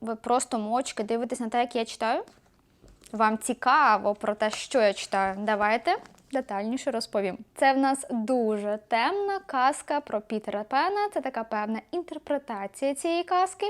ви просто мовчки дивитесь на те, як я читаю? Вам цікаво про те, що я читаю? Давайте детальніше розповім. Це в нас дуже темна казка про Пітера Пена. Це така певна інтерпретація цієї казки.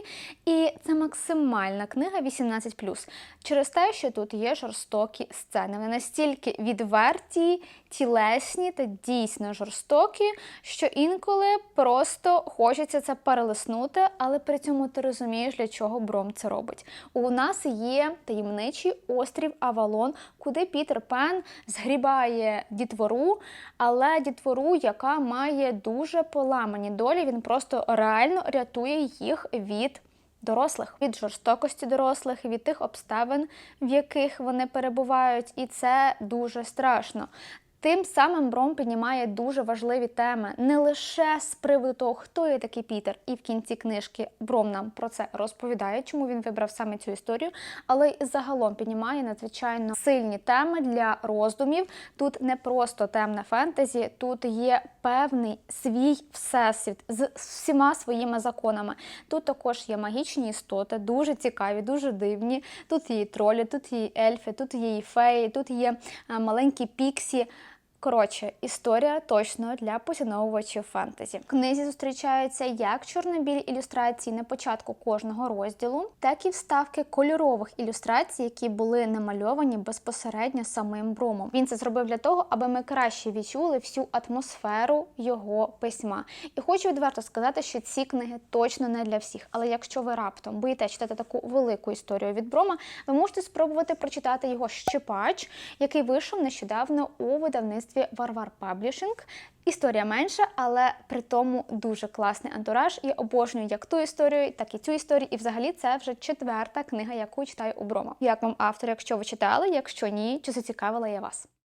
І це максимальна книга 18+. Через те, що тут є жорстокі сцени. Вони настільки відверті, тілесні та дійсно жорстокі, що інколи просто хочеться це перелиснути, але при цьому ти розумієш, для чого Бром це робить. У нас є таємничий острів Авалон, куди Пітер Пен згрібає дітвору, але дітвору, яка має дуже поламані долі, він просто реально рятує їх від. Дорослих від жорстокості дорослих, від тих обставин, в яких вони перебувають, і це дуже страшно. Тим самим Бром піднімає дуже важливі теми не лише з приводу того, хто є такий Пітер, і в кінці книжки Бром нам про це розповідає, чому він вибрав саме цю історію, але й загалом піднімає надзвичайно сильні теми для роздумів. Тут не просто темна фентезі, тут є певний свій всесвіт з всіма своїми законами. Тут також є магічні істоти, дуже цікаві, дуже дивні. Тут є і тролі, тут є і ельфи, тут є і феї, тут є е, маленькі піксі. Коротше, історія точно для поціновувачів фентезі. В книзі зустрічаються як чорно-білі ілюстрації на початку кожного розділу, так і вставки кольорових ілюстрацій, які були намальовані безпосередньо самим Бромом. Він це зробив для того, аби ми краще відчули всю атмосферу його письма. І хочу відверто сказати, що ці книги точно не для всіх. Але якщо ви раптом боїте читати таку велику історію від Брома, ви можете спробувати прочитати його щепач, який вийшов нещодавно у видавництві Варвар Паблішинг. Історія менша, але при тому дуже класний антураж. Я обожнюю як ту історію, так і цю історію. І взагалі це вже четверта книга, яку читаю у Брома. Як вам автор, якщо ви читали? Якщо ні, чи зацікавила я вас?